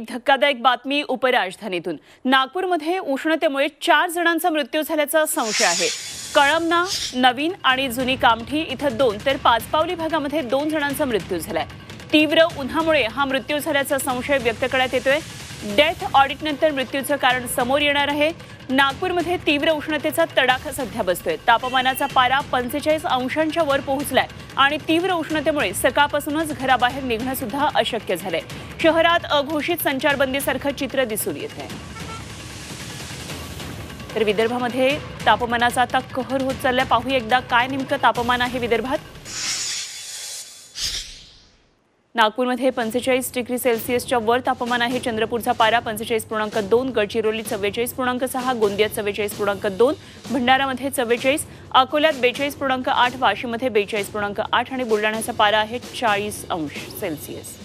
धक्कादायक बातमी उपराजधानीतून. नागपूरमध्ये उष्णतेमुळे चार जणांचा मृत्यू झाल्याचा संशय आहे. कळमना नवीन आणि जुनी कामठी इथं दोन तर पाचपावली भागामध्ये दोन जणांचा मृत्यू झालाय. तीव्र उन्हामुळे हा मृत्यू झाल्याचा संशय व्यक्त करण्यात येतोय. डेथ ऑडिटनंतर मृत्यूचं कारण समोर येणार आहे. नागपूरमध्ये तीव्र उष्णतेचा तडाखा सध्या बसतोय. तापमानाचा पारा पंचेचाळीस अंशांच्या वर पोहोचलाय आणि तीव्र उष्णतेमुळे सकाळपासूनच घराबाहेर निघणं सुद्धा अशक्य झालंय. शहरात अघोषित संचारबंदीसारखं चित्र दिसून येत आहे. तर विदर्भामध्ये तापमानाचा आता कहर होत चाललाय. पाहूया एकदा काय नेमकं तापमान आहे विदर्भात. नागपूरमध्ये पंचेचाळीस डिग्री सेल्सिअसच्या वर तापमान आहे. चंद्रपूरचा पारा पंचेचाळीस पूर्णांक दोन गडचिरोली चव्वेचाळीस पूर्णांक सहा गोंदियात चव्वेचाळीस पूर्णांक दोन भंडारामध्ये चव्वेचाळीस अकोल्यात बेचाळीस पूर्णांक आठ वाशीमध्ये बेचाळीस पूर्णांक आठ आणि बुलढाण्याचा पारा आहे चाळीस अंश सेल्सिअस.